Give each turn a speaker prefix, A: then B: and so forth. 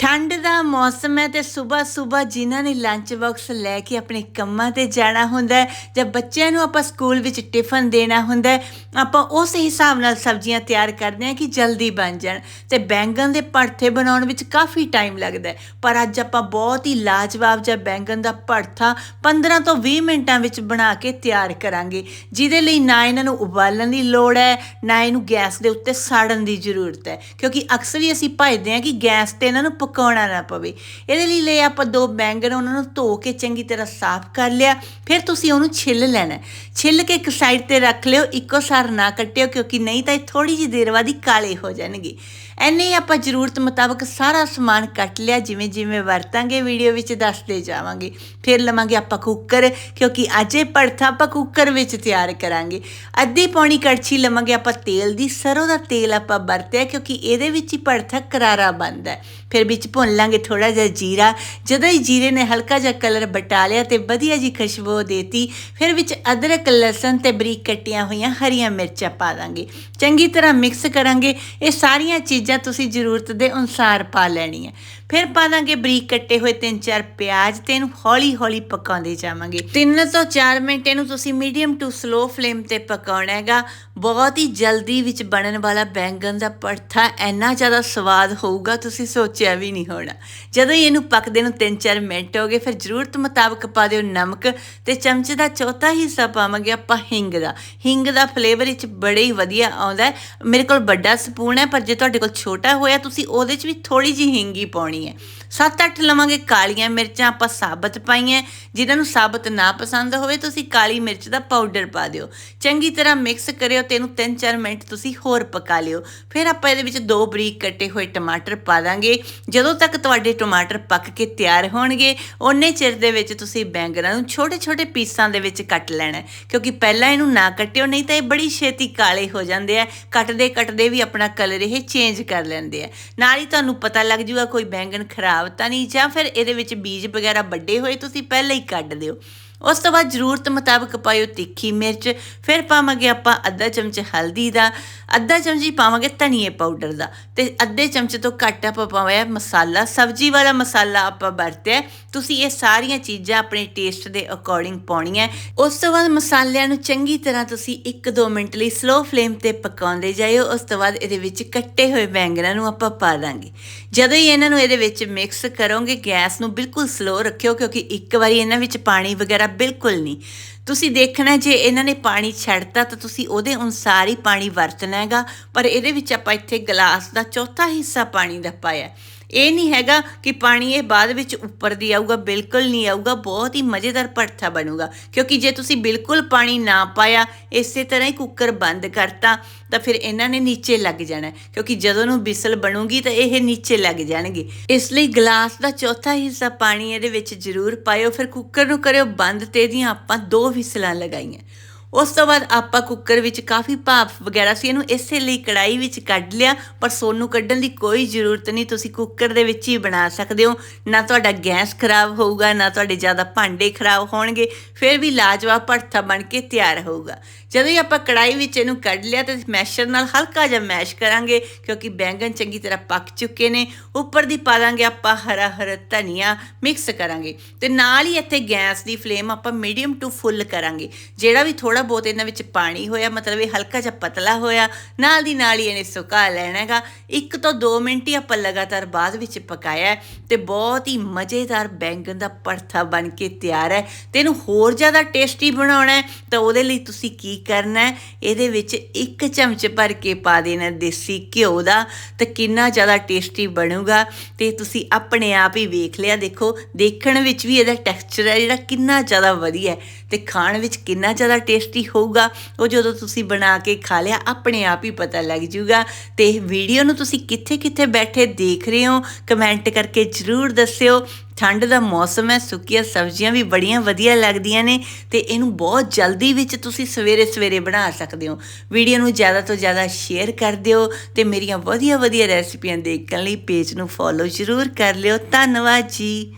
A: ਠੰਡ ਦਾ ਮੌਸਮ ਹੈ ਤੇ ਸਵੇਰ ਸਵੇਰ ਜਿਨ੍ਹਾਂ ਨੇ ਲੰਚ ਬਾਕਸ ਲੈ ਕੇ ਆਪਣੇ ਕੰਮਾਂ ਤੇ ਜਾਣਾ ਹੁੰਦਾ ਹੈ ਜਾਂ ਬੱਚਿਆਂ ਨੂੰ ਆਪਾਂ ਸਕੂਲ ਵਿੱਚ ਟਿਫਨ ਦੇਣਾ ਹੁੰਦਾ ਹੈ, ਆਪਾਂ ਉਸ ਹਿਸਾਬ ਨਾਲ ਸਬਜ਼ੀਆਂ ਤਿਆਰ ਕਰਦੇ ਹਾਂ ਕਿ ਜਲਦੀ ਬਣ ਜਾਣ ਤੇ ਬੈਂਗਣ ਦੇ ਭੜਥੇ ਬਣਾਉਣ ਵਿੱਚ ਕਾਫੀ ਟਾਈਮ ਲੱਗਦਾ ਹੈ। ਪਰ ਅੱਜ ਆਪਾਂ ਬਹੁਤ ਹੀ ਲਾਜਵਾਬ ਜਿਹਾ ਬੈਂਗਣ ਦਾ ਭੜਥਾ 15 ਤੋਂ 20 ਮਿੰਟਾਂ ਵਿੱਚ ਬਣਾ ਕੇ ਤਿਆਰ ਕਰਾਂਗੇ, ਜਿਹਦੇ ਲਈ ਨਾ ਇਹਨਾਂ ਨੂੰ ਉਬਾਲਣ ਦੀ ਲੋੜ ਹੈ, ਨਾ ਇਹਨੂੰ ਗੈਸ ਦੇ ਉੱਤੇ ਸਾੜਨ ਦੀ ਜ਼ਰੂਰਤ ਹੈ। ਕਿਉਂਕਿ ਅਕਸਰ ਹੀ ਅਸੀਂ ਭਜਦੇ ਹਾਂ ਕਿ ਗੈਸ ਤੇ ਇਹਨਾਂ ਨੂੰ ਪਕਾਉਣਾ ਨਾ ਪਵੇ। ਇਹਦੇ ਲਈ ਲਈ ਆਪਾਂ ਦੋ ਬੈਂਗਣ, ਉਹਨਾਂ ਨੂੰ ਧੋ ਕੇ ਚੰਗੀ ਤਰ੍ਹਾਂ ਸਾਫ਼ ਕਰ ਲਿਆ। ਫਿਰ ਤੁਸੀਂ ਉਹਨੂੰ ਛਿੱਲ ਲੈਣਾ ਛਿੱਲ ਕੇ ਇੱਕ ਸਾਈਡ ਤੇ ਰੱਖ ਲਿਓ, ਇੱਕੋ ਸਾਰ ਨਾ ਕੱਟਿਓ, ਕਿਉਂਕਿ ਨਹੀਂ ਤਾਂ ਇਹ ਥੋੜੀ ਜਿਹੀ ਦੇਰ ਬਾਅਦ ਹੀ ਕਾਲੇ ਹੋ ਜਾਣਗੇ। ਐਨੇ ਹੀ ਆਪਾਂ ਜ਼ਰੂਰਤ ਮੁਤਾਬਕ ਸਾਰਾ ਸਮਾਨ ਕੱਟ ਲਿਆ, ਜਿਵੇਂ ਜਿਵੇਂ ਵਰਤਾਂਗੇ ਵੀਡੀਓ ਵਿੱਚ ਦੱਸਦੇ ਜਾਵਾਂਗੇ, ਫਿਰ ਲਵਾਂਗੇ ਆਪਾਂ ਕੁੱਕਰ, ਕਿਉਂਕਿ ਅੱਜ ਇਹ ਭੜਥਾ ਆਪਾਂ ਕੁੱਕਰ ਵਿੱਚ ਤਿਆਰ ਕਰਾਂਗੇ। ਅੱਧੀ ਪੌਣੀ ਕੜਛੀ ਲਵਾਂਗੇ ਆਪਾਂ ਤੇਲ ਦੀ, ਸਰੋਂ ਦਾ ਤੇਲ ਆਪਾਂ ਵਰਤਿਆ, ਕਿਉਂਕਿ ਇਹਦੇ ਵਿੱਚ ਹੀ ਭੜਥਾ ਕਰਾਰਾ ਬਣਦਾ ਫਿਰ ਵਿੱਚ ਭੁੰਨ ਲਾਂਗੇ ਥੋੜਾ ਜਿਹਾ ਜੀਰਾ, ਜਦੋਂ ਹੀ ਜੀਰੇ ਨੇ ਹਲਕਾ ਜਿਹਾ ਕਲਰ ਬਟਾ ਲਿਆ ਤੇ ਵਧੀਆ ਜੀ ਖੁਸ਼ਬੂ ਦੇਤੀ, ਫਿਰ ਵਿੱਚ ਅਦਰਕ, ਲਸਣ ਤੇ ਬਰੀਕ ਕੱਟੀਆਂ ਹੋਈਆਂ ਹਰੀਆਂ ਮਿਰਚਾਂ ਪਾ ਦਾਂਗੇ। ਚੰਗੀ ਤਰ੍ਹਾਂ ਮਿਕਸ ਕਰਾਂਗੇ, ਇਹ ਸਾਰੀਆਂ ਚੀਜ਼ਾਂ ਤੁਸੀਂ ਜ਼ਰੂਰਤ ਦੇ ਅਨੁਸਾਰ ਪਾ ਲੈਣੀਆਂ ਫਿਰ ਪਾ ਦਾਂਗੇ ਬਰੀਕ ਕੱਟੇ ਹੋਏ ਤਿੰਨ ਚਾਰ ਪਿਆਜ਼ ਤੇ ਇਹਨੂੰ ਹੌਲੀ ਹੌਲੀ ਪਕਾਉਂਦੇ ਜਾਵਾਂਗੇ। 3 ਤੋਂ 4 ਮਿੰਟ ਇਹਨੂੰ ਤੁਸੀਂ ਮੀਡੀਅਮ ਟੂ ਸਲੋ ਫਲੇਮ ਤੇ ਪਕਾਉਣਾ ਹੈਗਾ। ਬਹੁਤ ਹੀ ਜਲਦੀ ਵਿੱਚ ਬਣਨ ਵਾਲਾ ਬੈਂਗਣ ਦਾ ਪਰਥਾ ਇੰਨਾ ਜ਼ਿਆਦਾ ਸਵਾਦ ਹੋਊਗਾ, ਤੁਸੀਂ ਸੋਚਿਆ ਵੀ ਨਹੀਂ ਹੋਣਾ। ਜਦੋਂ ਹੀ ਇਹਨੂੰ ਪੱਕਦੇ ਨੂੰ 3-4 ਮਿੰਟ ਹੋ ਗਏ, ਫਿਰ ਜ਼ਰੂਰਤ ਮੁਤਾਬਕ ਪਾ ਦਿਓ ਨਮਕ ਤੇ ਚਮਚੇ ਦਾ ਚੌਥਾ ਹਿੱਸਾ ਪਾਵਾਂਗੇ ਆਪਾਂ ਹਿੰਗ ਦਾ। ਹਿੰਗ ਦਾ ਫਲੇਵਰ ਵਿੱਚ ਬੜੇ ਹੀ ਵਧੀਆ ਆਉਂਦਾ ਹੈ। ਮੇਰੇ ਕੋਲ ਵੱਡਾ ਸਪੂਨ ਹੈ, ਪਰ ਜੇ ਤੁਹਾਡੇ ਕੋਲ ਛੋਟਾ ਹੋਇਆ, ਤੁਸੀਂ ਉਹਦੇ 'ਚ ਵੀ ਥੋੜੀ ਜਿਹੀ ਹਿੰਗੀ ਪਾਉਣੀ ਹੈ 7-8 ਲਵਾਂਗੇ ਕਾਲੀਆਂ ਮਿਰਚਾਂ, ਆਪਾਂ ਸਾਬਤ ਪਾਈਆਂ। ਜਿਨ੍ਹਾਂ ਨੂੰ ਸਾਬਤ ਨਾ ਪਸੰਦ ਹੋਵੇ, ਤੁਸੀਂ ਕਾਲੀ ਮਿਰਚ ਦਾ ਪਾਊਡਰ ਪਾ ਦਿਓ। ਚੰਗੀ ਤਰ੍ਹਾਂ ਮਿਕਸ ਕਰਿਓ ਤੇ ਇਹਨੂੰ 3-4 ਮਿੰਟ ਤੁਸੀਂ ਹੋਰ ਪਕਾ ਲਿਓ। ਫਿਰ ਆਪਾਂ ਇਹਦੇ ਵਿੱਚ ਦੋ ਬਰੀਕ ਕੱਟੇ ਹੋਏ ਟਮਾਟਰ ਪਾ ਦਾਂਗੇ। ਜਦੋਂ ਤੱਕ ਤੁਹਾਡੇ ਟਮਾਟਰ ਪੱਕ ਕੇ ਤਿਆਰ ਹੋਣਗੇ, ਓਨੇ ਚਿਰ ਦੇ ਵਿੱਚ ਤੁਸੀਂ ਬੈਂਗਣਾਂ ਨੂੰ ਛੋਟੇ-ਛੋਟੇ ਪੀਸਾਂ ਦੇ ਵਿੱਚ ਕੱਟ ਲੈਣਾ ਕਿਉਂਕਿ ਪਹਿਲਾਂ ਇਹਨੂੰ ਨਾ ਕੱਟਿਓ, ਨਹੀਂ ਤਾਂ ਇਹ ਬੜੀ ਛੇਤੀ ਕਾਲੇ ਹੋ ਜਾਂਦੇ ਆ। ਕੱਟਦੇ ਕੱਟਦੇ ਵੀ ਆਪਣਾ ਕਲਰ ਇਹ ਚੇਂਜ ਕਰ ਲੈਂਦੇ ਆ। ਨਾਲ ਹੀ ਤੁਹਾਨੂੰ ਪਤਾ ਲੱਗ ਜੂਗਾ, ਕੋਈ ਬੈਂਗਣ ਖਰਾਬ ਤਾਂ ਨਹੀਂ ਜਾਂ ਫਿਰ ਇਹਦੇ ਵਿੱਚ ਬੀਜ ਵਗੈਰਾ ਵੱਡੇ ਹੋਏ, ਤੁਸੀਂ ਪਹਿਲਾਂ ਹੀ ਕੱਢ ਦਿਓ। ਉਸ ਤੋਂ ਬਾਅਦ ਜ਼ਰੂਰਤ ਮੁਤਾਬਕ ਪਾਇਓ ਤਿੱਖੀ ਮਿਰਚ, ਫਿਰ ਪਾਵਾਂਗੇ ਆਪਾਂ ਅੱਧਾ ਚਮਚ ਹਲਦੀ ਦਾ, ਅੱਧਾ ਚਮਚੀ ਪਾਵਾਂਗੇ ਧਨੀਏ ਪਾਊਡਰ ਦਾ ਤੇ ਅੱਧੇ ਚਮਚ ਤੋਂ ਘੱਟ ਆਪਾਂ ਪਾਵਾਂਗੇ ਮਸਾਲਾ, ਸਬਜ਼ੀ ਵਾਲਾ ਮਸਾਲਾ ਆਪਾਂ ਵਰਤਿਆ। ਤੁਸੀਂ ਇਹ ਸਾਰੀਆਂ ਚੀਜ਼ਾਂ ਆਪਣੇ ਟੇਸਟ ਦੇ ਅਕੋਰਡਿੰਗ ਪਾਉਣੀਆਂ। ਉਸ ਤੋਂ ਬਾਅਦ ਮਸਾਲਿਆਂ ਨੂੰ ਚੰਗੀ ਤਰ੍ਹਾਂ ਤੁਸੀਂ 1-2 ਮਿੰਟ ਲਈ ਸਲੋ ਫਲੇਮ ਤੇ ਪਕਾਉਂਦੇ ਜਾਇਓ। ਉਸ ਤੋਂ ਬਾਅਦ ਇਹਦੇ ਵਿੱਚ ਕੱਟੇ ਹੋਏ ਬੈਂਗਣਾਂ ਨੂੰ ਆਪਾਂ ਪਾ ਦਾਂਗੇ। ਜਦੋਂ ਹੀ ਇਹਨਾਂ ਨੂੰ ਇਹਦੇ ਵਿੱਚ ਮਿਕਸ ਕਰੋਗੇ, ਗੈਸ ਨੂੰ ਬਿਲਕੁਲ ਸਲੋ ਰੱਖਿਓ ਕਿਉਂਕਿ ਇੱਕ ਵਾਰੀ ਇਹਨਾਂ ਵਿੱਚ ਪਾਣੀ ਵਗੈਰਾ ਬਿਲਕੁਲ ਨਹੀਂ। ਤੁਸੀਂ ਦੇਖਣਾ ਜੇ ਇਹਨਾਂ ਨੇ ਪਾਣੀ ਛੱਡਤਾ ਤਾਂ ਤੁਸੀਂ ਉਹਦੇ ਅਨੁਸਾਰ ਹੀ ਪਾਣੀ ਵਰਤਣਾ ਹੈਗਾ, ਪਰ ਇਹਦੇ ਵਿੱਚ ਆਪਾਂ ਇੱਥੇ ਗਲਾਸ ਦਾ ਚੌਥਾ ਹਿੱਸਾ ਪਾਣੀ ਦਾ ਪਾਇਆ। ਇਹ ਨਹੀਂ ਹੈਗਾ ਕਿ ਪਾਣੀ ਇਹ ਬਾਅਦ ਵਿੱਚ ਉੱਪਰ ਦੀ ਆਊਗਾ, ਬਿਲਕੁਲ ਨਹੀਂ ਆਊਗਾ, ਬਹੁਤ ਹੀ ਮਜ਼ੇਦਾਰ ਭਰਥਾ ਬਣੂਗਾ। ਕਿਉਂਕਿ ਜੇ ਤੁਸੀਂ ਬਿਲਕੁਲ ਪਾਣੀ ਨਾ ਪਾਇਆ, ਇਸੇ ਤਰ੍ਹਾਂ ਹੀ ਕੁੱਕਰ ਬੰਦ ਕਰਤਾ, ਤਾਂ ਫਿਰ ਇਹਨਾਂ ਨੇ ਨੀਚੇ ਲੱਗ ਜਾਣਾ ਕਿਉਂਕਿ ਜਦੋਂ ਨੂੰ ਬਿਸਲ ਬਣੂਗੀ, ਤਾਂ ਇਹ ਨੀਚੇ ਲੱਗ ਜਾਣਗੇ। ਇਸ ਲਈ ਗਲਾਸ ਦਾ ਚੌਥਾ ਹਿੱਸਾ ਪਾਣੀ ਇਹਦੇ ਵਿੱਚ ਜ਼ਰੂਰ ਪਾਇਓ। ਫਿਰ ਕੁੱਕਰ ਨੂੰ ਕਰਿਓ ਬੰਦ, ਤੇ ਇਹਦੀਆਂ ਆਪਾਂ ਦੋ ਵਿਸਲਾਂ ਲਗਾਈਆਂ। ਉਸ ਤੋਂ ਬਾਅਦ ਆਪਾਂ ਕੁੱਕਰ ਵਿੱਚ ਕਾਫੀ ਭਾਫ ਵਗੈਰਾ ਸੀ, ਇਹਨੂੰ ਇਸੇ ਲਈ ਕੜਾਈ ਵਿੱਚ ਕੱਢ ਲਿਆ, ਪਰ ਸੋਨੂੰ ਕੱਢਣ ਦੀ ਕੋਈ ਜ਼ਰੂਰਤ ਨਹੀਂ, ਤੁਸੀਂ ਕੁੱਕਰ ਦੇ ਵਿੱਚ ਹੀ ਬਣਾ ਸਕਦੇ ਹੋ। ਨਾ ਤੁਹਾਡਾ ਗੈਸ ਖਰਾਬ ਹੋਊਗਾ, ਨਾ ਤੁਹਾਡੇ ਜ਼ਿਆਦਾ ਭਾਂਡੇ ਖਰਾਬ ਹੋਣਗੇ, ਫਿਰ ਵੀ ਲਾਜਵਾਬ ਭਰਥਾ ਬਣ ਕੇ ਤਿਆਰ ਹੋਊਗਾ। ਜਦੋਂ ਹੀ ਆਪਾਂ ਕੜਾਈ ਵਿੱਚ ਇਹਨੂੰ ਕੱਢ ਲਿਆ, ਤੇ ਮੈਸ਼ਰ ਨਾਲ ਹਲਕਾ ਜਿਹਾ ਮੈਸ਼ ਕਰਾਂਗੇ, ਕਿਉਂਕਿ ਬੈਂਗਣ ਚੰਗੀ ਤਰ੍ਹਾਂ ਪੱਕ ਚੁੱਕੇ ਨੇ, ਉੱਪਰ ਦੀ ਪਾ ਦਾਂਗੇ ਆਪਾਂ ਹਰਾ ਹਰਾ ਧਨੀਆ ਮਿਕਸ ਕਰਾਂਗੇ, ਤੇ ਨਾਲ ਹੀ ਇੱਥੇ ਗੈਸ ਦੀ ਫਲੇਮ ਆਪਾਂ ਮੀਡੀਅਮ ਟੂ ਫੁੱਲ ਕਰਾਂਗੇ, ਜਿਹੜਾ ਵੀ ਥੋੜਾ ਬਹੁਤ ਇਹਨਾਂ ਵਿੱਚ ਪਾਣੀ ਹੋਇਆ, ਮਤਲਬ ਇਹ ਹਲਕਾ ਜਿਹਾ ਪਤਲਾ ਹੋਇਆ, ਨਾਲ ਦੀ ਨਾਲ ਹੀ ਇਹਨੇ ਸੁਕਾ ਲੈਣਾ ਹੈਗਾ। ਇੱਕ ਤੋਂ 2 ਮਿੰਟ ਹੀ ਆਪਾਂ ਲਗਾਤਾਰ ਬਾਅਦ ਵਿੱਚ ਪਕਾਇਆ ਤੇ ਬਹੁਤ ਹੀ ਮਜ਼ੇਦਾਰ ਬੈਂਗਣ ਦਾ ਭਰਥਾ ਬਣ ਕੇ ਤਿਆਰ ਹੈ ਤੇ ਇਹਨੂੰ ਹੋਰ ਜ਼ਿਆਦਾ ਟੇਸਟੀ ਬਣਾਉਣਾ ਹੈ ਤਾਂ ਉਹਦੇ ਲਈ ਤੁਸੀਂ ਕੀ ਕਰਨਾ ਹੈ? ਇਹਦੇ ਵਿੱਚ ਇੱਕ ਚਮਚ ਭਰ ਕੇ ਪਾ ਦੇਣਾ ਦੇਸੀ ਘਿਓ ਦਾ ਤਾਂ ਕਿੰਨਾ ਜ਼ਿਆਦਾ ਟੇਸਟੀ ਬਣੂਗਾ ਤੇ ਤੁਸੀਂ ਆਪਣੇ ਆਪ ਹੀ ਵੇਖ ਲਿਆ ਦੇਖੋ, ਦੇਖਣ ਵਿੱਚ ਵੀ ਇਹਦਾ ਟੈਕਸਚਰ ਹੈ ਜਿਹੜਾ ਕਿੰਨਾ ਜ਼ਿਆਦਾ ਵਧੀਆ ਹੈ ਤੇ ਖਾਣ ਵਿੱਚ ਕਿੰਨਾ ਜ਼ਿਆਦਾ ਟੇਸਟੀ ਹੋਊਗਾ, ਉਹ ਜਦੋਂ ਤੁਸੀਂ ਬਣਾ ਕੇ ਖਾ ਲਿਆ, ਆਪਣੇ ਆਪ ਹੀ ਪਤਾ ਲੱਗ ਜਾਊਗਾ। ਤੇ ਇਹ ਵੀਡੀਓ ਨੂੰ ਤੁਸੀਂ ਕਿੱਥੇ ਕਿੱਥੇ ਬੈਠੇ ਦੇਖ ਰਹੇ ਹੋ ਕਮੈਂਟ ਕਰਕੇ ਜਰੂਰ ਦੱਸਿਓ। ਠੰਡ ਦਾ ਮੌਸਮ ਹੈ, ਸੁੱਕੀਆਂ ਸਬਜ਼ੀਆਂ ਵੀ ਬੜੀਆਂ ਵਧੀਆ ਲੱਗਦੀਆਂ ਨੇ, ਤੇ ਇਹਨੂੰ ਬਹੁਤ ਜਲਦੀ ਵਿੱਚ ਤੁਸੀਂ ਸਵੇਰੇ ਸਵੇਰੇ ਬਣਾ ਸਕਦੇ ਹੋ। ਵੀਡੀਓ ਨੂੰ ਜ਼ਿਆਦਾ ਤੋਂ ਜ਼ਿਆਦਾ ਸ਼ੇਅਰ ਕਰ ਦਿਓ ਤੇ ਮੇਰੀਆਂ ਵਧੀਆ ਵਧੀਆ ਰੈਸਪੀਆਂ ਦੇਖਣ ਲਈ ਪੇਜ ਨੂੰ ਫੋਲੋ ਜ਼ਰੂਰ ਕਰ ਲਿਓ। ਧੰਨਵਾਦ ਜੀ।